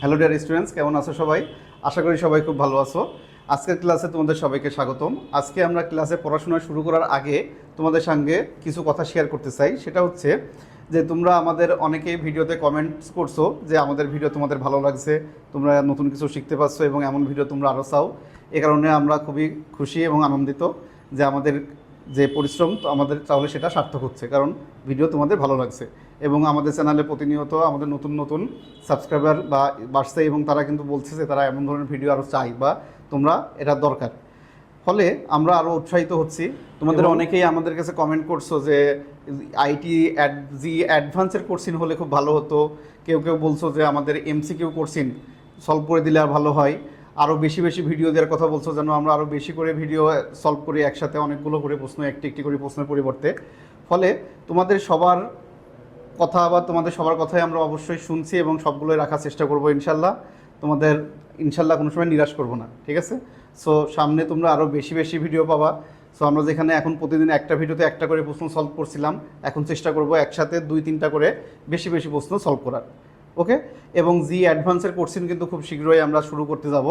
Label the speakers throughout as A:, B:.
A: Hello dear students কেমন আছো সবাই? আশা করি সবাই খুব ভালো আছো। আজকের ক্লাসে তোমাদের সবাইকে স্বাগতম। আজকে আমরা ক্লাসে পড়াশোনা শুরু করার আগে তোমাদের সঙ্গে কিছু কথা শেয়ার করতে চাই। সেটা হচ্ছে যে তোমরা আমাদের অনেকেই ভিডিওতে কমেন্টস করছ যে আমাদের ভিডিও তোমাদের ভালো লাগছে, তোমরা নতুন কিছু শিখতে পারছ এবং এমন ভিডিও তোমরা আরও চাও। এ কারণে আমরা খুবই খুশি এবং আনন্দিত যে আমাদের যে পরিশ্রম আমাদের তাহলে সেটা সার্থক হচ্ছে। কারণ ভিডিও তোমাদের ভালো লাগছে। এবং আমাদের চ্যানেলে প্রতিনিয়ত আমাদের নতুন নতুন সাবস্ক্রাইবার বা বাড়ছে এবং তারা কিন্তু বলছে যে তারা এমন ধরনের ভিডিও আরও চাই বা তোমরা এটা দরকার। ফলে আমরা আরও উৎসাহিত হচ্ছি। তোমাদের অনেকেই আমাদের কাছে কমেন্ট করছ যে আইটি জি অ্যাডভান্সের কোর্সিন হলে খুব ভালো হতো। কেউ কেউ বলছো যে আমাদের এমসি এমসিকিউ কোর্সিন সলভ করে দিলে আর ভালো হয়। আরও বেশি বেশি ভিডিও দেওয়ার কথা বলছো যেন আমরা আরও বেশি করে ভিডিও সলভ করি একসাথে অনেকগুলো করে প্রশ্ন একটি একটি করে প্রশ্নের পরিবর্তে। ফলে তোমাদের সবার কথা আবার তোমাদের সবার কথাই আমরা অবশ্যই শুনছি এবং সবগুলোই রাখার চেষ্টা করব ইনশাল্লাহ। তোমাদের ইনশাল্লাহ কোনো সময় নিরাশ করব না, ঠিক আছে? সো সামনে তোমরা আরও বেশি বেশি ভিডিও পাবা। সো আমরা যেখানে এখন প্রতিদিন একটা ভিডিওতে একটা করে প্রশ্ন সলভ করছিলাম, এখন চেষ্টা করব একসাথে দুই তিনটা করে বেশি বেশি প্রশ্ন সলভ করার। ওকে? এবং জি অ্যাডভান্সের কোর্সিন কিন্তু খুব শীঘ্রই আমরা শুরু করতে যাব।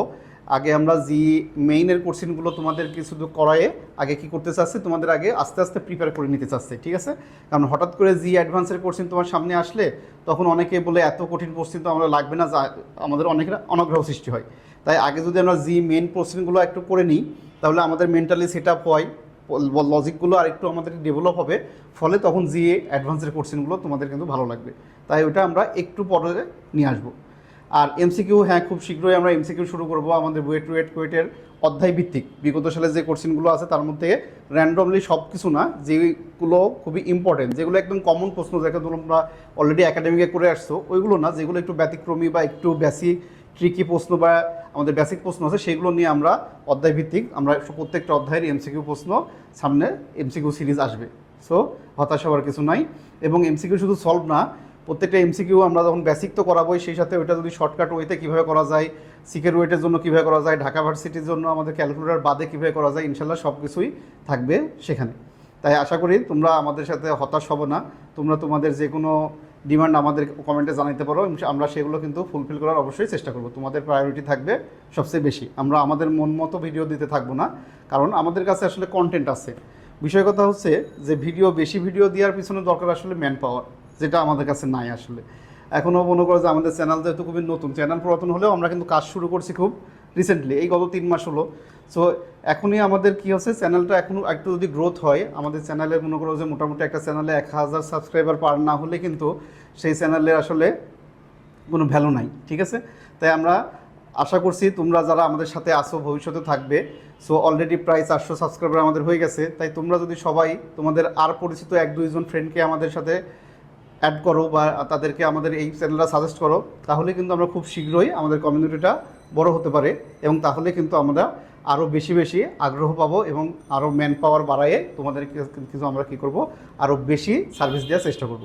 A: আগে আমরা জি মেইনের কোর্সিনগুলো তোমাদের কি শুধু করায়ে আগে কি করতে চাচ্ছি, তোমাদের আগে আস্তে আস্তে প্রিপেয়ার করে নিতে চাচ্ছি, ঠিক আছে? কারণ হঠাৎ করে জি অ্যাডভান্সের কোর্সিন তোমার সামনে আসলে তখন অনেকে বলে এত কঠিন কোর্সিন তো আমরা লাগবে না আমাদের অনেকের অনগ্রহ সৃষ্টি হয়। তাই আগে যদি আমরা জি মেন কোর্সিনগুলো একটু করে নিই, তাহলে আমাদের মেন্টালি সেট আপ হয় লজিকগুলো আর একটু আমাদের ডেভেলপ হবে, ফলে তখন জি অ্যাডভান্সের কোর্সিনগুলো তোমাদের কিন্তু ভালো লাগবে। তাই ওটা আমরা একটু পরে নিয়ে আসব। আর এমসিকিউ হ্যাঁ খুব শীঘ্রই আমরা এমসিকিউ শুরু করব আমাদের বুয়েট রুয়েট কোয়েটের অধ্যায় ভিত্তিক বিগত সালে যে কোর্সিনগুলো আছে, তার মধ্যে র্যান্ডমলি সব কিছু না, যেগুলো খুবই ইম্পর্টেন্ট যেগুলো একদম কমন প্রশ্ন যাকে তোমরা অলরেডি একাডেমিকে করে আসছো, ওইগুলো না, যেগুলো একটু ব্যতিক্রমী বা একটু বেসিক ট্রিকি প্রশ্ন বা আমাদের বেসিক প্রশ্ন আছে, সেগুলো নিয়ে আমরা অধ্যায় ভিত্তিক আমরা প্রত্যেকটা অধ্যায়ের এমসিকিউ প্রশ্ন সামনে এমসিকিউ সিরিজ আসবে। সো হতাশ হওয়ার কিছু নাই। এবং এমসিকিউ শুধু সলভ না প্রত্যেকটা এমসিকিউ আমরা যখন বেসিক তো করাবোই, সেই সাথে ওইটা যদি শর্টকাট ওয়েতে কীভাবে করা যায় সিকের ওয়েটের জন্য কীভাবে করা যায়, ঢাকা ভার্সিটির জন্য আমাদের ক্যালকুলেটর বাদে কীভাবে করা যায়, ইনশাল্লাহ সব কিছুই থাকবে সেখানে। তাই আশা করি তোমরা আমাদের সাথে হতাশ হবে না। তোমরা তোমাদের যে কোনো ডিমান্ড আমাদের কমেন্টে জানাতে পারো। আমরা সেগুলো কিন্তু ফুলফিল করার অবশ্যই চেষ্টা করব। তোমাদের প্রায়োরিটি থাকবে সবচেয়ে বেশি। আমরা আমাদের মন মতো ভিডিও দিতে থাকব না, কারণ আমাদের কাছে আসলে কন্টেন্ট আছে। বিষয় কথা হচ্ছে যে ভিডিও বেশি ভিডিও দেওয়ার পিছনে দরকার আসলে ম্যান পাওয়ার যেটা আমাদের কাছে নাই আসলে। এখনও মনে করো যে আমাদের চ্যানেল যেহেতু খুবই নতুন, চ্যানেল পুরাতন হলেও আমরা কিন্তু কাজ শুরু করছি খুব রিসেন্টলি এই গত তিন মাস হলো। সো এখনই আমাদের কি হচ্ছে, চ্যানেলটা এখন একটু যদি গ্রোথ হয়, আমাদের চ্যানেলে মনে করো যে মোটামুটি একটা চ্যানেলে এক হাজার সাবস্ক্রাইবার পার না হলে কিন্তু সেই চ্যানেলের আসলে কোনো ভ্যালু নাই, ঠিক আছে? তাই আমরা আশা করছি তোমরা যারা আমাদের সাথে আসো ভবিষ্যতে থাকবে সো অলরেডি প্রায় চারশো সাবস্ক্রাইবার আমাদের হয়ে গেছে। তাই তোমরা যদি সবাই তোমাদের আর পরিচিত এক দুইজন ফ্রেন্ডকে আমাদের সাথে অ্যাড করো বা তাদেরকে আমাদের এই চ্যানেলটা সাজেস্ট করো, তাহলে কিন্তু আমরা খুব শীঘ্রই আমাদের কমিউনিটিটা বড় হতে পারে এবং তাহলে কিন্তু আমরা আরও বেশি বেশি আগ্রহ পাবো এবং আরও ম্যান পাওয়ার বাড়ায়ে তোমাদের কিছু আমরা কী করব? আরও বেশি সার্ভিস দেওয়ার চেষ্টা করব।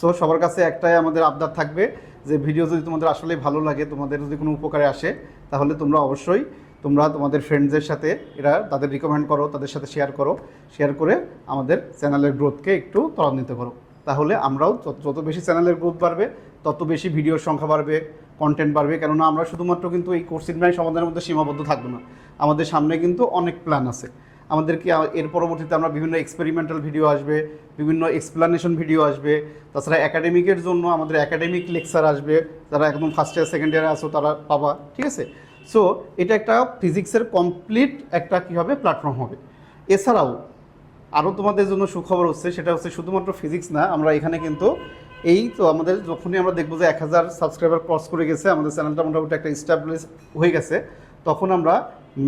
A: সো সবার কাছে একটাই আমাদের আবদার থাকবে যে ভিডিও যদি তোমাদের আসলে ভালো লাগে, তোমাদের যদি কোনো উপকারে আসে, তাহলে তোমরা অবশ্যই তোমরা তোমাদের ফ্রেন্ডসদের সাথে এরা তাদের রিকমেন্ড করো, তাদের সাথে শেয়ার করো শেয়ার করে আমাদের চ্যানেলের গ্রোথকে একটু ত্বরান্বিত করো। তাহলে আমরাও যত- বেশি চ্যানেলের গ্রোথ বাড়বে, তত বেশি ভিডিওর সংখ্যা বাড়বে কন্টেন্ট বাড়বে, কেননা আমরা শুধুমাত্র কিন্তু এই কোর্সিং নাই সমাধানের মধ্যে সীমাবদ্ধ থাকব না। আমাদের সামনে কিন্তু অনেক প্ল্যান আছে। আমাদের কি এর পরবর্তীতে আমরা বিভিন্ন এক্সপেরিমেন্টাল ভিডিও আসবে, বিভিন্ন এক্সপ্লানেশন ভিডিও আসবে, তাছাড়া একাডেমিকের জন্য আমাদের একাডেমিক লেকচার আসবে, যারা একদম ফার্স্ট ইয়ার সেকেন্ড ইয়ারে আসো তারা পাবা, ঠিক আছে? সো এটা একটা ফিজিক্সের কমপ্লিট একটা কী হবে প্ল্যাটফর্ম হবে। এছাড়াও আরও তোমাদের জন্য সুখবর হচ্ছে, সেটা হচ্ছে শুধুমাত্র ফিজিক্স না, আমরা এখানে কিন্তু এই তো আমাদের যখনই আমরা দেখব যে এক হাজার সাবস্ক্রাইবার ক্রস করে গেছে, আমাদের চ্যানেলটা মোটামুটি একটা স্টাবলিশ হয়ে গেছে, তখন আমরা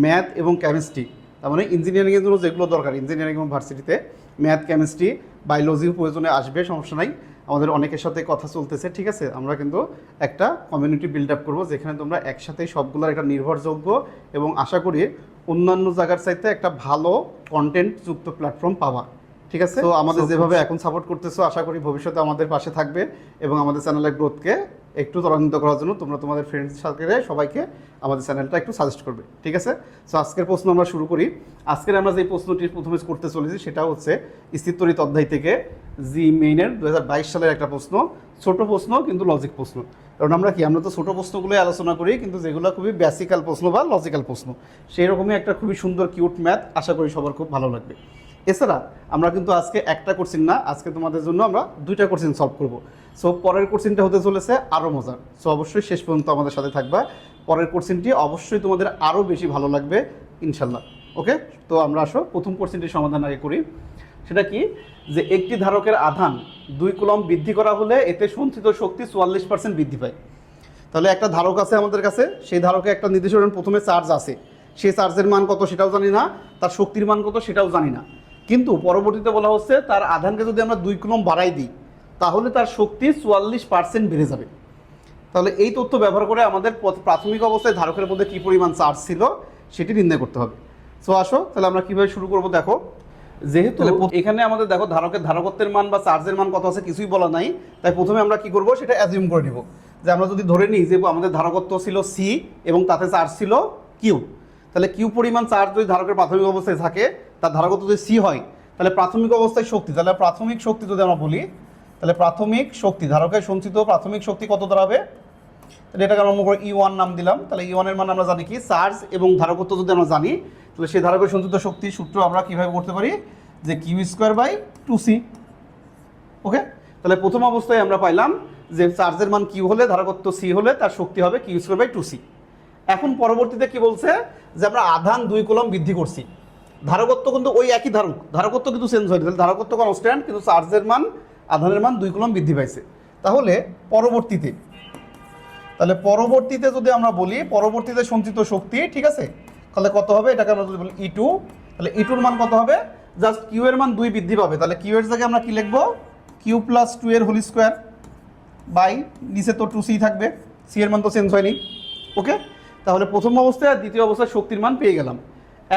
A: ম্যাথ এবং কেমিস্ট্রি তার মানে ইঞ্জিনিয়ারিংয়ের জন্য যেগুলো দরকার ইঞ্জিনিয়ারিং এবং ভার্সিটিতে ম্যাথ কেমিস্ট্রি বায়োলজির প্রয়োজনে আসবে, সমস্যা নাই, আমাদের অনেকের সাথে কথা চলতেছে, ঠিক আছে? আমরা কিন্তু একটা কমিউনিটি বিল্ড আপ করব, যেখানে তোমরা একসাথেই সবগুলোর একটা নির্ভরযোগ্য এবং আশা করি অন্যান্য জায়গার চাইতে একটা ভালো কন্টেন্ট যুক্ত প্ল্যাটফর্ম পাওয়া। ঠিক আছে? তো আমাদের যেভাবে এখন সাপোর্ট করতেছো আশা করি ভবিষ্যতে আমাদের পাশে থাকবে এবং আমাদের চ্যানেলের গ্রোথকে একটু ত্বরান্বিত করার জন্য তোমরা তোমাদের ফ্রেন্ডস সার্কেলে সবাইকে আমাদের চ্যানেলটা একটু সাজেস্ট করবে। ঠিক আছে? সো আজকের প্রশ্ন আমরা শুরু করি। আজকের আমরা যে প্রশ্নটি প্রথমে করতে চলেছি সেটা হচ্ছে স্থিতরিত অধ্যায় থেকে জি মেইনের দু হাজার বাইশ সালের একটা প্রশ্ন। ছোট প্রশ্ন কিন্তু লজিক প্রশ্ন। কারণ আমরা কি, আমরা তো ছোটো প্রশ্নগুলোই আলোচনা করি, কিন্তু যেগুলো খুবই বেসিক্যাল প্রশ্ন বা লজিক্যাল প্রশ্ন সেই রকমই একটা খুবই সুন্দর কিউট ম্যাথ আশা করি সবার খুব ভালো লাগবে। এছাড়া আমরা কিন্তু আজকে একটা কোশ্চিন না, আজকে তোমাদের জন্য আমরা দুইটা কোশ্চিন সলভ করব। সো পরের কোশ্চিনটা হতে চলেছে আরও মজার। সো অবশ্যই শেষ পর্যন্ত আমাদের সাথে থাকবা। পরের কোশ্চিনটি অবশ্যই তোমাদের আরও বেশি ভালো লাগবে, ইনশাল্লাহ। ওকে তো আমরা আসো, প্রথম কোশ্চিনটির সমাধান আগে করি। সেটা কি? যে একটি ধারকের আধান দুই কুলম বৃদ্ধি করা হলে এতে সঞ্চিত শক্তি চুয়াল্লিশ পার্সেন্ট বৃদ্ধি পায়। তাহলে একটা ধারক আছে আমাদের কাছে, সেই ধারকে একটা নির্দিষ্ট প্রথমে চার্জ আছে। সেই চার্জের মান কত সেটাও জানি না, তার শক্তির মান কত সেটাও জানি না। কিন্তু পরবর্তীতে বলা হচ্ছে তার আধানকে যদি আমরা দুই কুলম বাড়াই দিই, তাহলে তার শক্তি চুয়াল্লিশ পার্সেন্ট বেড়ে যাবে। তাহলে এই তথ্য ব্যবহার করে আমাদের প্রাথমিক অবস্থায় ধারকের মধ্যে কী পরিমাণ চার্জ ছিল, সেটি নির্ণয় করতে হবে। সো আসো, তাহলে আমরা কীভাবে শুরু করব দেখো। যেহেতু এখানে আমাদের দেখো ধারকের ধারকত্বের মান বা চার্জের মান কত আছে কিছুই বলা নাই। তাই প্রথমে আমরা কি করব? সেটা অ্যাজিউম করে নিব। যে আমরা যদি ধরে নিই যে আমাদের ধারকত্ব ছিল সি এবং তাতে চার্জ ছিল কিউ তাহলে কিউ পরিমাণ চার্জ যদি ধারকের প্রাথমিক অবস্থায় থাকে তার ধারকত্ব যদি সি হয় তাহলে প্রাথমিক অবস্থায় শক্তি তাহলে প্রাথমিক শক্তি যদি আমরা বলি তাহলে প্রাথমিক শক্তি ধারকের সঞ্চিত প্রাথমিক শক্তি কত দাঁড়াবে? তাহলে এটাকে আমরা ই ওয়ান নাম দিলাম। তাহলে ই ওয়ানের মান আমরা জানি কি? চার্জ এবং ধারকত্ব যদি আমরা জানি তাহলে সেই ধারকের সঞ্চিত শক্তির সূত্র আমরা কীভাবে করতে পারি? যে Q square by two C okay তাহলে প্রথম অবস্থায় আমরা পাইলাম যে চার্জের মান কিউ হলে ধারকত্ব সি হলে তার শক্তি হবে Q square by two C এখন পরবর্তীতে কি বলছে? যে আমরা আধান দুই কলম বৃদ্ধি করছি। ধারকত্ব কিন্তু ওই একই ধারক। ধারকত্ব কিন্তু চেঞ্জ হয়নি তাহলে ধারকত্ব কনস্ট্যান্ট কিন্তু চার্জের মান, আধানের মান দুই কলম বৃদ্ধি পাইছে। তাহলে পরবর্তীতে তাহলে পরবর্তীতে যদি আমরা বলি, পরবর্তীতে সঞ্চিত শক্তি, ঠিক আছে? তাহলে কত হবে? এটাকে আমরা যদি বলি ই টু তাহলে ই টুর মান কত হবে? জাস্ট কিউ এর মান দুই বৃদ্ধি পাবে। তাহলে কিউ এর জায়গায় আমরা কি লিখব? কিউ প্লাস টু এর হোল স্কোয়ার বাই নিচে তো টু সি থাকবে। সি এর মান তো চেঞ্জ হয়নি। ওকে তাহলে প্রথম অবস্থায় আর দ্বিতীয় অবস্থায় শক্তির মান পেয়ে গেলাম।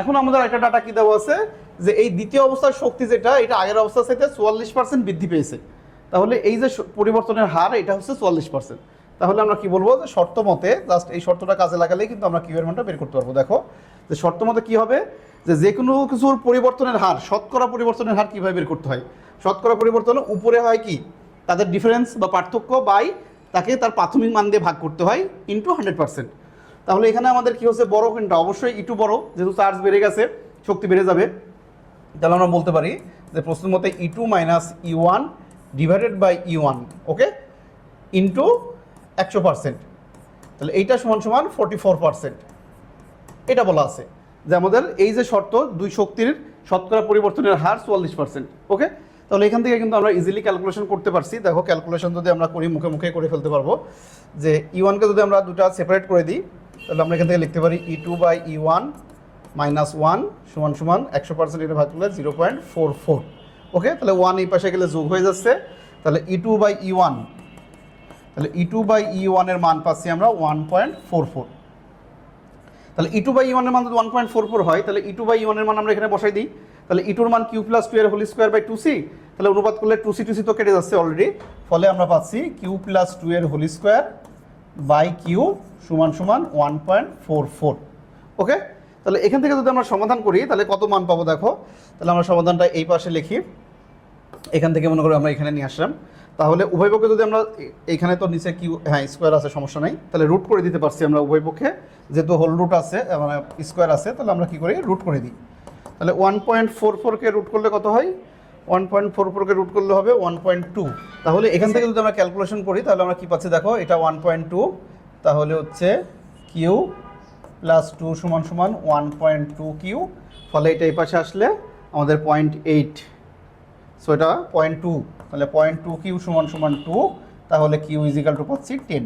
A: এখন আমাদের একটা ডাটা কি দেওয়া আছে? যে এই দ্বিতীয় অবস্থার শক্তি যেটা, এটা আগের অবস্থার সাথে চুয়াল্লিশ পার্সেন্ট বৃদ্ধি পেয়েছে। তাহলে এই যে পরিবর্তনের হার, এটা হচ্ছে চুয়াল্লিশ পার্সেন্ট তাহলে আমরা কি বলব যে শর্ত মতে জাস্ট এই শর্তটা কাজে লাগালেই কিন্তু আমরা কিউ এর মানটা বের করতে পারব। দেখো, যে শর্ত মতে কি হবে? যে যে কোনো কিছুর পরিবর্তনের হার, শতকরা পরিবর্তনের হার কীভাবে বের করতে হয়? শতকরা পরিবর্তন উপরে হয় কি? তাদের ডিফারেন্স বা পার্থক্য বাই তাকে তার প্রাথমিক মান দিয়ে ভাগ করতে হয় ইন্টু হান্ড্রেড পার্সেন্ট তাহলে এখানে আমাদের কি হচ্ছে? বড় কোনটা অবশ্যই ইটু বড়, যেহেতু চার্জ বেড়ে গেছে, শক্তি বেড়ে যাবে। তাহলে আমরা বলতে পারি যে প্রশ্ন মতে E two minus E one divided by E one okay into একশো পার্সেন্ট। তাহলে এইটা সমান সমান ফোরটি ফোর পার্সেন্ট। এটা বলা আছে যে আমাদের এই যে শর্ত, দুই শক্তির শতকরা পরিবর্তনের হার চুয়াল্লিশ পার্সেন্ট। ওকে? তাহলে এখান থেকে কিন্তু আমরা ইজিলি ক্যালকুলেশন করতে পারছি। দেখো ক্যালকুলেশন যদি আমরা করি, মুখে মুখে করে ফেলতে পারব যে ই ওয়ানকে যদি আমরা দুটা সেপারেট করে দিই, তাহলে আমরা এখান থেকে লিখতে পারি E two by E one minus one সমান সমান একশো পার্সেন্ট এটা ভাগ করলে zero point four four okay? তাহলে ওয়ান এই পাশে গেলে যোগ হয়ে যাচ্ছে। তাহলে E two by E one তাহলে ই টু বাই ই ওয়ানের মান পাচ্ছি আমরা ওয়ান পয়েন্ট ফোর ফোর তাহলে ই টু বাই ওয়ানের মান যদি ওয়ান পয়েন্ট ফোর ফোর হয়, তাহলে ই টু বাই ওয়ানের মান আমরা এখানে বসাই দিই। তাহলে ই টুর মান কিউ প্লাস টু এর whole square by two C তাহলে অনুপাত করলে টু সি টু সি তো কেটে যাচ্ছে অলরেডি ফলে আমরা পাচ্ছি কিউ প্লাস টু এর হোল স্কোয়ার বাই কিউ সমান সমান one point four four okay তাহলে এখান থেকে যদি আমরা সমাধান করি, তাহলে কত মান পাবো দেখো? তাহলে আমরা সমাধানটা এই পাশে লিখি। এখান থেকে মনে করো আমরা এখানে নিয়ে আসলাম। তাহলে উভয় পক্ষে যদি আমরা এ- এইখানে তো নিচে কি হ্যাঁ স্কোয়ার আছে, সমস্যা নাই। তাহলে রুট করে দিতে পারছি আমরা উভয় পক্ষে। যেহেতু হোল রুট আছে মানে স্কোয়ার আছে, তাহলে আমরা কি করি? রুট করে দিই। তাহলে ওয়ান পয়েন্ট ফোর ফোরকে রুট করলে কত হয়? ওয়ান পয়েন্ট ফোর ফোরকে রুট করলে হবে ওয়ান পয়েন্ট টু তাহলে এখান থেকে যদি আমরা ক্যালকুলেশন করি, তাহলে আমরা কি পাচ্ছি? দেখো, এটা ওয়ান পয়েন্ট টু তাহলে হচ্ছে কিউ প্লাস টু সমান সমান ওয়ান পয়েন্ট টু কিউ ফলে এটা এই পাশে আসলে আমাদের পয়েন্ট এইট সো এটা পয়েন্ট টু তাহলে পয়েন্ট টু কিউ সমান সমান টু তাহলে কিউ ইজিক্যাল টু পাচ্ছি টেন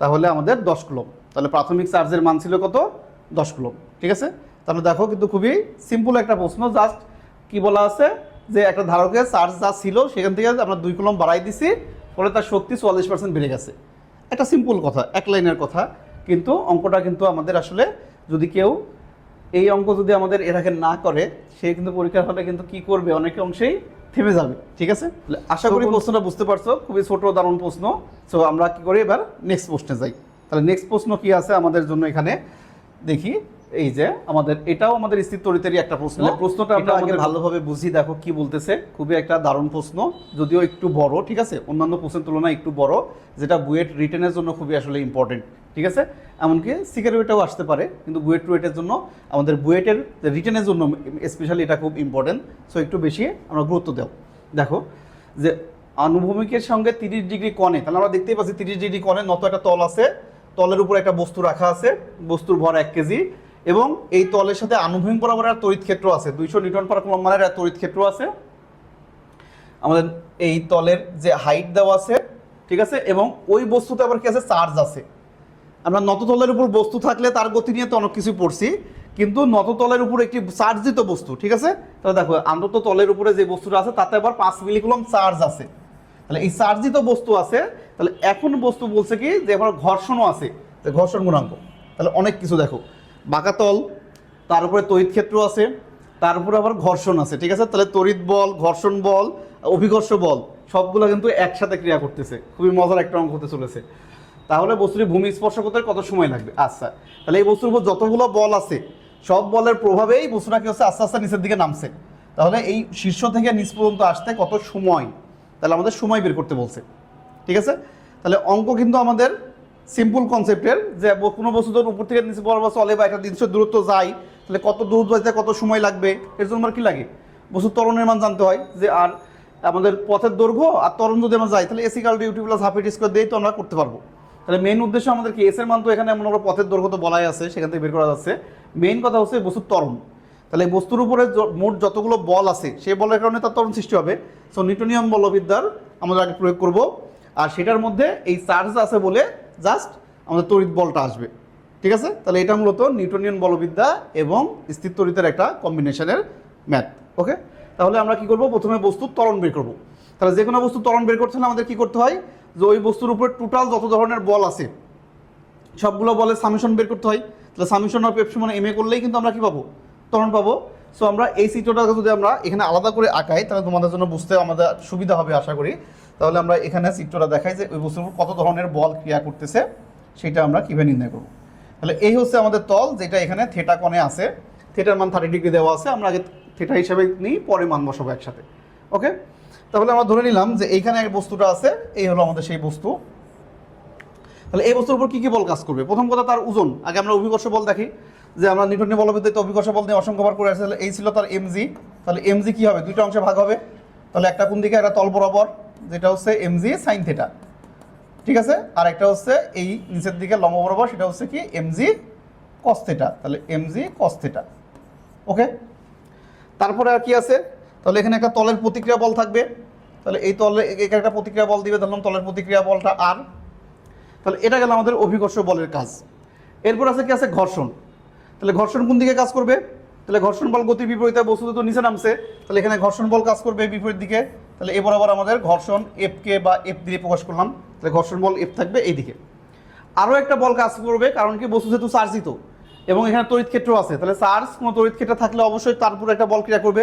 A: তাহলে আমাদের দশ কুলম তাহলে প্রাথমিক চার্জের মান ছিল কত? দশ কুলম ঠিক আছে? তাহলে দেখো কিন্তু খুবই সিম্পল একটা প্রশ্ন। জাস্ট কি বলা আছে? যে একটা ধারকের চার্জ যা ছিল, সেখান থেকে আমরা দুই কুলম বাড়াই দিছি, ফলে তার শক্তি চুয়াল্লিশ পার্সেন্ট বেড়ে গেছে। একটা সিম্পল কথা, এক লাইনের কথা। কিন্তু অঙ্কটা কিন্তু আমাদের আসলে যদি কেউ এই অঙ্ক যদি আমাদের এর আগে না করে, সে কিন্তু পরীক্ষার হলে কিন্তু কি করবে? অনেক অংশেই থেমে যাবে ঠিক আছে? আশা করি প্রশ্নটা বুঝতে পারছ খুবই ছোট দারুণ প্রশ্ন। সো আমরা কি করি এবার নেক্সট প্রশ্নে যাই। তাহলে নেক্সট প্রশ্ন কি আছে আমাদের জন্য এখানে? দেখি এই যে আমাদের এটাও আমাদের স্থির তরিতেরই একটা প্রশ্ন।
B: প্রশ্নটা আমরা আগে
A: আমাদের ভালোভাবে বুঝি দেখো কি বলতেছে। খুবই একটা দারুণ প্রশ্ন যদিও একটু বড় ঠিক আছে? অন্যান্য প্রশ্নের তুলনায় একটু বড় যেটা বুয়েট রিটেনের জন্য খুবই আসলে ইম্পর্টেন্ট ঠিক আছে? এমনকি সিকিউরিটিও আসতে পারে, কিন্তু বুয়েট টুয়েটের জন্য, আমাদের বুয়েটের রিটেনের জন্য স্পেশালি এটা খুব ইম্পর্টেন্ট সো একটু বেশি আমরা গুরুত্ব দেব। দেখো, যে আনুভূমিকের সঙ্গে তিরিশ ডিগ্রি কোণে, তাহলে আমরা দেখতেই পাচ্ছি তিরিশ ডিগ্রি কোণে নত একটা তল আছে, তলের উপর একটা বস্তু রাখা আছে, বস্তুর ভর এক কেজি, এবং এই তলের সাথে আনুভূমিক বরাবর একটা তড়িৎ ক্ষেত্র আছে, দুইশো নিউটন পার কুলম্ব মানের একটা তড়িৎ ক্ষেত্র আছে। আমাদের এই তলের যে হাইট দেওয়া আছে, ঠিক আছে? এবং ওই বস্তুতে আবার কি আছে? চার্জ আছে। আমরা নততলের উপর বস্তু থাকলে তার গতি নিয়ে তো অনেক কিছু পড়ছি, কিন্তু নততলের উপর একটি চার্জিত বস্তু, ঠিক আছে? তাহলে দেখো আন্তত তলের উপরে যে বস্তুটা আছে, তাতে আবার পাঁচ মিলিকুলম চার্জ আছে। তাহলে এই চার্জিত বস্তু আছে, তাহলে এখন বস্তু বলছে কি, যে আবার ঘর্ষণও আছে ঘর্ষণ গুণাঙ্ক। তাহলে অনেক কিছু দেখো। বাঁকাতল তার উপরে তড়িৎ ক্ষেত্র আছে, তার উপরে আবার ঘর্ষণ আছে, ঠিক আছে? তাহলে তড়িৎ বল, ঘর্ষণ বল, অভিঘর্ষ বল, সবগুলো কিন্তু একসাথে ক্রিয়া করতেছে। খুবই মজার একটা অঙ্ক হতে চলেছে। তাহলে বস্তুটি ভূমি স্পর্শ করতে কত সময় লাগবে? আচ্ছা তাহলে এই বস্তুর উপর যতগুলো বল আছে, সব বলের প্রভাবেই বস্তুটা কি হচ্ছে আস্তে আস্তে নিচের দিকে নামছে। তাহলে এই শীর্ষ থেকে নিচ পর্যন্ত আসতে কত সময়? তাহলে আমাদের সময় বের করতে বলছে। ঠিক আছে? তাহলে অঙ্ক কিন্তু আমাদের সিম্পল কনসেপ্টের যে কোনো বস্তু ধর উপর থেকে নিচে বরাবর চলে বা একটা নির্দিষ্ট দূরত্ব যায়, তাহলে কত দূরত্ব যেতে কত সময় লাগবে? এর জন্য আমার কি লাগে? বস্তু ত্বরণের মান জানতে হয়, যে আর আমাদের পথের দৈর্ঘ্য আর ত্বরণ যদি আমরা যাই, তাহলে এসি কাল ডিউটি প্লাস হাফ ইট স্কোয়ার দিয়েই তো আমরা করতে পারব। তাহলে মেইন উদ্দেশ্য আমাদের কি? এস এর মান তো এখানে এমন আমরা পথের দৈর্ঘ্য তো বলাই আছে, সেখান থেকে বের করা যাচ্ছে। মেইন কথা হচ্ছে বস্তুর ত্বরণ। তাহলে বস্তুর উপরে মোট যতগুলো বল আছে, সেই বলের কারণে তার ত্বরণ সৃষ্টি হবে। সো নিউটনিয়াম বলবিদ্যার আমরা আগে প্রয়োগ করব। আর সেটার মধ্যে এই চার্জ আছে বলে জাস্ট আমাদের তড়িৎ বলটা আসবে। ঠিক আছে? তাহলে এটা মূলত নিউটনিয়ান বলবিদ্যা এবং স্থির তড়িতের একটা কম্বিনেশনের ম্যাথ ওকে তাহলে আমরা কি করব? প্রথমে বস্তুর ত্বরণ বের করব। তাহলে যে কোনো বস্তু ত্বরণ বের করতে হলে আমাদের কি করতে হয়? যে ওই বস্তুর উপরে টোটাল যত ধরনের বল আছে, সবগুলো বলের সামিশন বের করতে হয়। তাহলে সামিশন অফ এফ সমান এম এ করলেই কিন্তু আমরা কি পাবো? ত্বরণ পাবো। সো আমরা এই চিত্রটাকে যদি আমরা এখানে আলাদা করে আঁকাই, তাহলে তোমাদের জন্য বুঝতে আমাদের সুবিধা হবে, আশা করি। তাহলে আমরা এখানে চিত্রটা দেখাই যে ওই বস্তুর উপর কত ধরনের বল ক্রিয়া করতেছে, সেটা আমরা কীভাবে নির্ণয় করব। তাহলে এই হচ্ছে আমাদের তল, যেটা এখানে থেটা কোণে আছে। থেটার মান থার্টি ডিগ্রি দেওয়া আছে, আমরা আগে থেটা হিসাবে নিই, পরে মান বসাবো একসাথে। ওকে তাহলে আমরা ধরে নিলাম যে এইখানে এক বস্তুটা আছে, এই হলো আমাদের সেই বস্তু। তাহলে এই বস্তুর উপর কি কি বল কাজ করবে? প্রথম কথা তার ওজন। আগে আমরা অভিকর্ষ বল দেখি, যে আমরা নিউটনের বলবিদ্যাতে অভিকর্ষ বল নিয়ে অসংখ্যবার করে আসছে তাহলে এই ছিল তার এমজি তাহলে এমজি কি হবে? দুইটা অংশে ভাগ হবে। তাহলে একটা কোন দিকে? একটা তল বরাবর, যেটা হচ্ছে এমজি সাইন থেটা ঠিক আছে? আর একটা হচ্ছে এই নিচের দিকে লম্ব বরাবর, সেটা হচ্ছে কি এমজি কস থেটা তাহলে এমজি কস থেটা ওকে তারপরে আর কি আছে? তাহলে এখানে একটা তলের প্রতিক্রিয়া বল থাকবে। তাহলে এই তলে, এখানে একটা প্রতিক্রিয়া বল দিবে, ধরলাম তলের প্রতিক্রিয়া বলটা আর তাহলে এটা গেল আমাদের অভিকর্ষ বলের কাজ। এরপর আছে কি আছে ঘর্ষণ। তাহলে ঘর্ষণ কোন দিকে কাজ করবে? তাহলে ঘর্ষণ বল গতির বিপরীতে বস্তু তো নিচে নামছে। তাহলে এখানে ঘর্ষণ বল কাজ করবে বিপরীত দিকে। তাহলে এ বরাবর আমাদের ঘর্ষণ এফকে বা এফ দিয়ে প্রকাশ করলাম। তাহলে ঘর্ষণ বল এফ থাকবে এইদিকে আরও একটা বল কাজ করবে, কারণ কি বস্তু যেহেতু চার্জিত, এবং এখানে তড়িৎ ক্ষেত্র আছে। তাহলে চার্জ কোনো তড়িৎ ক্ষেত্র থাকলে অবশ্যই তার উপরে একটা বল ক্রিয়া করবে।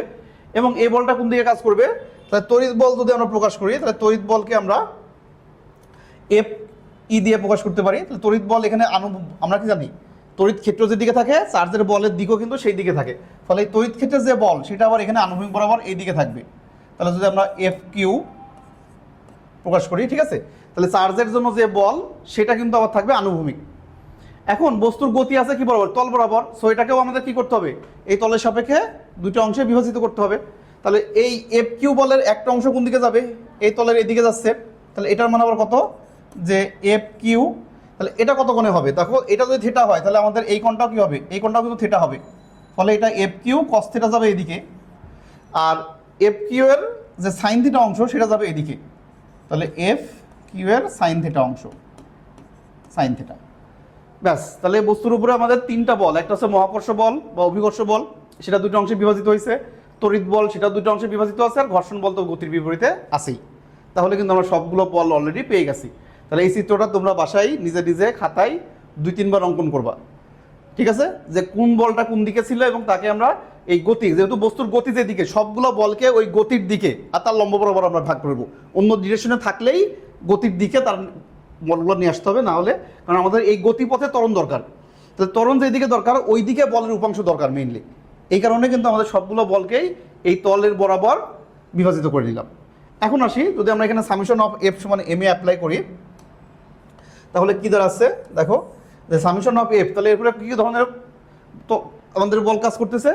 A: এবং এই বলটা কোন দিকে কাজ করবে? তাহলে তড়িৎ বল যদি আমরা প্রকাশ করি, তাহলে তড়িৎ বলকে আমরা এফ ই দিয়ে প্রকাশ করতে পারি। তাহলে তড়িৎ বল এখানে আনু, আমরা কি জানি? তড়িৎ ক্ষেত্র যে দিকে থাকে, চার্জের বলের দিকও কিন্তু সেই দিকে থাকে। ফলে এই তড়িৎ ক্ষেত্রের যে বল, সেটা আবার এখানে আনুভূমিক বরাবর এই দিকে থাকবে। তাহলে যদি আমরা এফ কিউ প্রকাশ করি, ঠিক আছে? তাহলে চার্জের জন্য যে বল, সেটা কিন্তু আবার থাকবে আনুভূমিক। এখন বস্তুর গতি আছে কি বরাবর? তল বরাবর। সো এটাকেও আমাদের কি করতে হবে? এই তলের সাপেক্ষে দুটো অংশে বিভাজিত করতে হবে। তাহলে এই এফ কিউ বলের একটা অংশ কোন দিকে যাবে? এই তলের এদিকে যাচ্ছে। তাহলে এটার মানে আবার কত? যে এফ কিউ তাহলে এটা কত কোণে হবে? দেখো, এটা যদি থিটা হয়, তাহলে আমাদের এই কোণটাও কি হবে? এই কোণটাও কিন্তু থিটা হবে। ফলে এটা এফ কিউ কস থিটা যাবে এদিকে। আর এফ কিউ এর যে সাইন থিটা অংশ, সেটা যাবে এদিকে। তাহলে এফ কিউ এর সাইন থিটা অংশ। সাইন থিটা ব্যাস, তাহলে বস্তুর উপরে আমাদের তিনটা বল। একটা হচ্ছে মহাকর্ষ বল বা অভিকর্ষ বল। সেটা দুটো অংশে বিভাজিত হয়েছে তড়িৎ বল সেটা দুটো অংশে বিভাজিত আছে, আর ঘর্ষণ বল তো গতির বিপরীতে আছেই। তাহলে কিন্তু আমরা সবগুলো বল অলরেডি পেয়ে গেছি। তাহলে এই চিত্রটা তোমরা বাসায় নিজে নিজে খাতায় দুই, তিনবার অঙ্কন করবা। ঠিক আছে? যে কোন বলটা কোন দিকে ছিল এবং তাকে আমরা এই গতি, যেহেতু বস্তুর গতি যে দিকে সবগুলো বলকে ওই গতির দিকে আর তার লম্ব বরাবর আমরা ভাগ করব। অন্য ডিরেকশনে থাকলেই গতির দিকে তার বলগুলো নিয়ে আসতে হবে, না হলে কারণ আমাদের এই গতিপথে তরণ দরকার। তাহলে ত্বরণ যেদিকে দরকার ওই দিকে বলের উপাংশ দরকার মেইনলি এই কারণে কিন্তু আমাদের সবগুলো বলকেই এই তলের বরাবর বিভাজিত করে দিলাম। এখন আসি, যদি আমরা এখানে সামিশন অফ এফ সমান এম এ অ্যাপ্লাই করি, তাহলে কি দাঁড়াচ্ছে দেখো, যে সামিশন অফ এফ, তাহলে এরপরে কী ধরনের তো আমাদের বল কাজ করতেছে?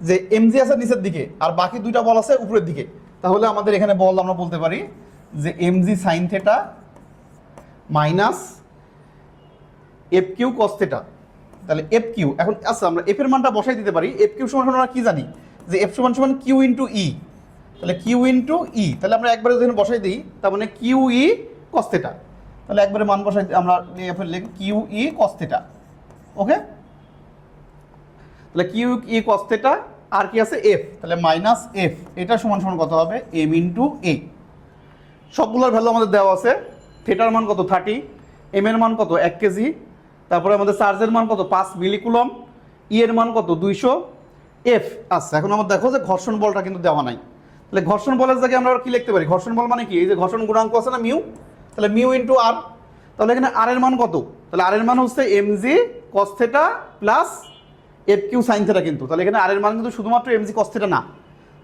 A: যে এমজি আছে নিচের দিকে, আর বাকি দুইটা বল আছে উপরের দিকে। তাহলে আমাদের এখানে বল আমরা বলতে পারি যে MG sine theta minus F Q cos theta তাহলে এফ কিউ এখন আচ্ছা আমরা এফ এর মানটা বসাই দিতে পারি। এফ কিউ সমান আমরা কি জানি? যে এফ সমান সমান কিউ ইন্টু ই তাহলে কিউ ইন্টু ই তাহলে আমরা একবারে যদি বসাই দিই, তার মানে কিউ ই কস্তেটা তাহলে একবারে মান বসাই আমরা এফ এর লিখি কিউ ই কস থেটা ওকে তাহলে কিউ ই কস্তেটা আর কি আছে? এফ তাহলে মাইনাস এফ এটা সমান সমান কত হবে? এম ইন্টু এ সবগুলোর ভ্যালু আমাদের দেওয়া আছে। থেটার মান কত? থার্টি এম এর মান কত? এক কেজি। তারপরে আমাদের চার্জের মান কত? পাঁচ মিলিকুলম। ই এর মান কত? দুইশো। এফ আচ্ছা এখন আমার দেখো যে ঘর্ষণ বলটা কিন্তু দেওয়া নাই। তাহলে ঘর্ষণ বলের জায়গায় আমরা কি লিখতে পারি? ঘর্ষণ বল মানে কি? এই যে ঘর্ষণ গুণাঙ্ক আছে না, মিউ? তাহলে মিউ ইন্টু আর তাহলে এখানে আর এর মান কত? তাহলে আর এর মান হচ্ছে M G cos theta plus F Q sine theta কিন্তু। তাহলে এখানে আর এর মান কিন্তু শুধুমাত্র এম জি কস্থেটা না।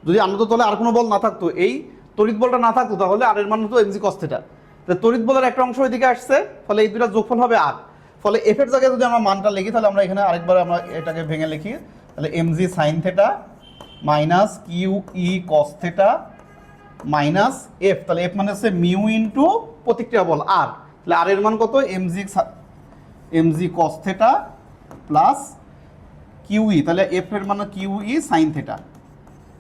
A: যদি আনত তলে আর কোনো বল না থাকতো। এই তড়িৎ বলটা না থাকতো, তাহলে আর এর মান হতো এম জি কস্থেটা তাহলে তড়িৎ বলের একটা অংশ ওইদিকে আসছে ফলে এই দুটা যোগফল হবে আর ফলে এফ এর জায়গায় যদি আমরা মানটা লিখি, তাহলে আমরা এখানে আরেকবার আমরা এটাকে ভেঙে লিখি। তাহলে M G sine theta minus Q E cos theta minus F তাহলে এফ মানে হচ্ছে মিউ ইন্টু প্রতিক্রিয়া বল আর তাহলে আর এর মান কত? M G M G cos theta plus QE তাহলে এফ এর মানে কিউই সাইন থেটা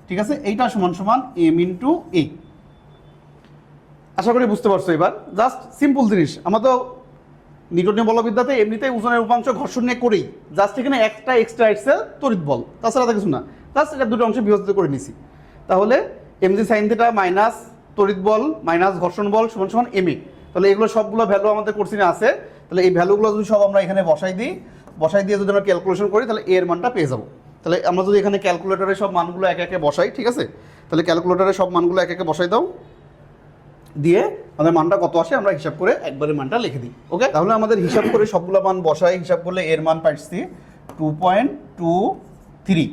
A: ঠিক আছে? এইটা সমান সমান এম ইন্টু এ আশা করি বুঝতে পারছ এবার। জাস্ট সিম্পল জিনিস। আমরা তো নিউটনীয় বলবিদ্যাতে এমনিতেই ওজনের উপাংশ ঘর্ষণ নিয়ে করেই। জাস্ট এখানে একটা এক্সট্রা এক্সেল তড়িৎ বল। তাছাড়া তো কিছু না। জাস্ট এটা দুটো অংশে বিভাজিত করে নিছি। তাহলে M G sine theta minus তড়িৎ বল মাইনাস ঘর্ষণ বল সমান সমান এম এ তাহলে এগুলো সবগুলো ভ্যালু আমাদের কোর্সিনে আছে। তাহলে এই ভ্যালুগুলো যদি সব আমরা এখানে বসাই দিই, বসাই দিয়ে যদি আমরা ক্যালকুলেশন করি, তাহলে এর মানটা পেয়ে যাব। তাহলে আমরা যদি এখানে ক্যালকুলেটরে সব মানগুলো একে একে বসাই, ঠিক আছে? তাহলে ক্যালকুলেটরে সব মানগুলো একে একে বসাই দাও। দিয়ে আমাদের মানটা কত আসে আমরা হিসাব করে একবারে মানটা লিখে দিই, ওকে? তাহলে আমাদের হিসাব করে সবগুলো মান বসায়, হিসাব করলে এর মান পাচ্ছি two point two three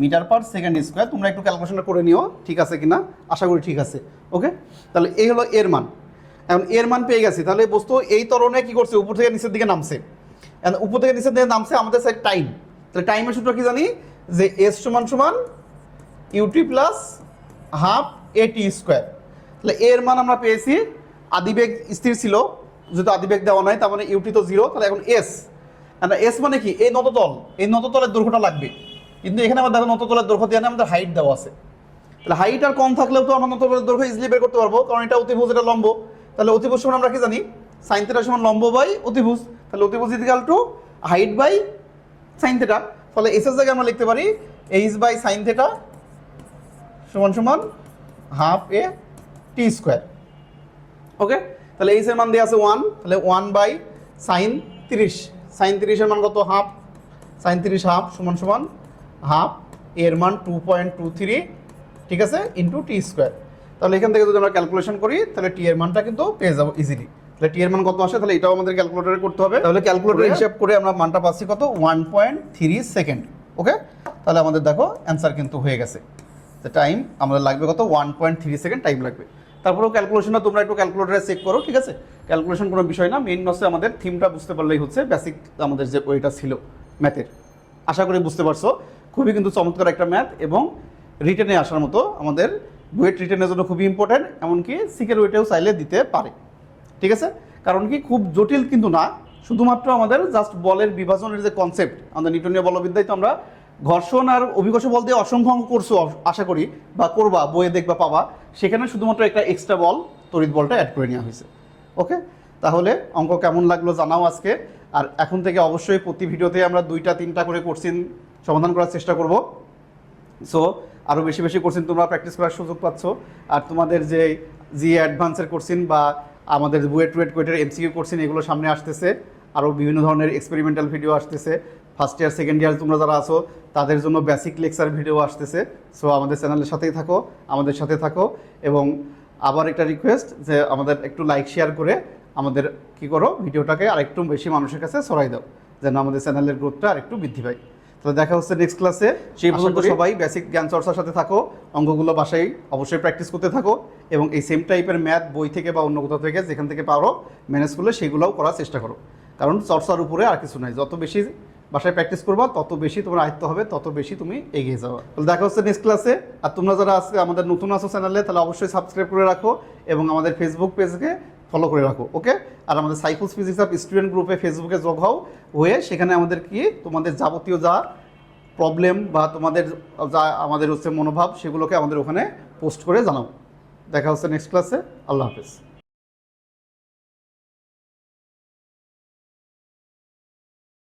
A: metre per second square. তোমরা একটু ক্যালকুলেশনটা করে নিও, ঠিক আছে কি না আশা করি ঠিক আছে, ওকে? তাহলে এই হলো এর মান। এখন এর মান পেয়ে গেছি। তাহলে বস্তু, এই তরণে কি করছে? উপর থেকে নিচের দিকে নামছে। এখন উপর থেকে নিচের দিকে নামছে আমাদের সাইড টাইম তাহলে টাইমের সূত্র কি জানি? যে এস সমান সমান UT plus half at square তাহলে এর মান আমরা পেয়েছি, আদিবেগ স্থির ছিল, যেহেতু আদিবেগ দেওয়া নাই, তার মানে ইউটি তো জিরো তাহলে এখন এস এস মানে কি? এই নততল, এই নততলের দৈর্ঘ্যটা লাগবে। কিন্তু এখানে আমার দেখো নততলের দৈর্ঘ্য দিয়ে আমাদের হাইট দেওয়া আছে। তাহলে হাইট আর কম থাকলেও তো আমরা নততলের দৈর্ঘ্য ইজিলি বের করতে পারব, কারণ এটা অতিভুজ, এটা লম্ব। তাহলে অতিভুজ সমান আমরা কি জানি? সাইন থেটা সমান লম্ব বাই অতিভুজ। তাহলে অতিভুজ equal two height by sine theta ফলে এস এর জায়গায় আমরা লিখতে পারি এইচ বাই সাইন থেটা সমান সমান হাফ এ টি স্কোয়ার ওকে তাহলে এইচ এর মান দেওয়া আছে ওয়ান তাহলে ওয়ান বাই সাইন তিরিশ। সাইন তিরিশের মান কত? হাফ সাইন তিরিশ হাফ সমান সমান হাফ এর মান টু পয়েন্ট টু থ্রি ঠিক আছে? ইন্টু টি স্কোয়ার তাহলে এখান থেকে যদি আমরা ক্যালকুলেশন করি তাহলে টি এর মানটা কিন্তু পেয়ে যাব ইজিলি তাহলে টি এর মান কত আসে? তাহলে এটাও আমাদের ক্যালকুলেটরে করতে হবে। তাহলে ক্যালকুলেটরে হিসাব করে আমরা মানটা পাচ্ছি কত? One point three second okay তাহলে আমাদের দেখো অ্যান্সার কিন্তু হয়ে গেছে। টাইম আমাদের লাগবে কত? One point three second time লাগবে। তারপরেও ক্যালকুলেশনটা তোমরা একটু ক্যালকুলেটারে চেক করো, ঠিক আছে? ক্যালকুলেশন কোনো বিষয় না মেইন হচ্ছে আমাদের থিমটা বুঝতে পারলেই হচ্ছে বেসিক আমাদের যে ওইটা ছিল ম্যাথের আশা করি বুঝতে পারছ। খুবই কিন্তু চমৎকার একটা ম্যাথ এবং রিটেনে আসার মতো আমাদের বুয়েট রিটেনের জন্য খুবই ইম্পর্ট্যান্ট এমনকি সিকের ওয়েটেও চাইলে দিতে পারে। ঠিক আছে? কারণ কি খুব জটিল কিন্তু না, শুধুমাত্র আমাদের জাস্ট বলের বিভাজনের যে কনসেপ্ট আমাদের নিউটনীয় বলবিদ্যায় তো আমরা ঘর্ষণ আর অভিকর্ষ বল দিয়ে অসংখ্য অঙ্ক করছ, আশা করি, বা করবা, বইয়ে দেখবা, পাবা। সেখানে শুধুমাত্র একটা এক্সট্রা বল তড়িৎ বলটা অ্যাড করে নেওয়া হয়েছে। ওকে তাহলে অঙ্ক কেমন লাগল জানাও আজকে। আর এখন থেকে অবশ্যই প্রতি ভিডিওতে আমরা দুইটা, তিনটা করে কোশ্চিন সমাধান করার চেষ্টা করব। সো আরও বেশি বেশি কোশ্চিন তোমরা প্র্যাকটিস করার সুযোগ পাচ্ছ। আর তোমাদের যে জি অ্যাডভান্সের কোশ্চিন বা আমাদের বুয়েট টুয়েট কোয়েটের এমসিকিউ কোশ্চিন এগুলো সামনে আসতেছে। আরও বিভিন্ন ধরনের এক্সপেরিমেন্টাল ভিডিও আসতেছে। ফার্স্ট ইয়ার সেকেন্ড ইয়ার তোমরা যারা আছো তাদের জন্য বেসিক লেকচার ভিডিও আসতেছে। সো আমাদের চ্যানেলের সাথেই থাকো আমাদের সাথে থাকো। এবং আবার একটা রিকোয়েস্ট যে আমাদের একটু লাইক শেয়ার করে আমাদের কি করো ভিডিওটাকে আরেকটু বেশি মানুষের কাছে ছড়াই দাও যেন আমাদের চ্যানেলের গ্রোথটা আর একটু বৃদ্ধি পায়। তাহলে দেখা হচ্ছে নেক্সট ক্লাসে সেই পর্যন্ত সবাই বেসিক জ্ঞান চর্চার সাথে থাকো অঙ্কগুলো বাসায় অবশ্যই প্র্যাকটিস করতে থাকো। এবং এই সেম টাইপের ম্যাথ বই থেকে বা অন্য কোথাও থেকে যেখান থেকে পারো ম্যানেজ করলে সেগুলোও করার চেষ্টা করো। কারণ চর্চার উপরে আর কিছু নাই। যত বেশি বাসায় প্র্যাকটিস করবা, তত বেশি তোমার আয়ত্ত হবে, তত বেশি তুমি এগিয়ে যাওয়া তাহলে দেখা হচ্ছে নেক্সট ক্লাসে আর তোমরা যারা আজকে আমাদের নতুন আসো চ্যানেলে তাহলে অবশ্যই সাবস্ক্রাইব করে রাখো এবং আমাদের ফেসবুক পেজকে ফলো করে রাখো ওকে আর আমাদের সাইফুলস ফিজিক্স অফ স্টুডেন্ট গ্রুপে ফেসবুকে যোগ হও, হয়ে সেখানে আমাদের কি? তোমাদের যাবতীয় যা প্রবলেম বা তোমাদের যা আমাদের হচ্ছে মনোভাব, সেগুলোকে আমাদের ওখানে পোস্ট করে জানাও। দেখা হচ্ছে নেক্সট ক্লাসে আল্লাহ হাফেজ।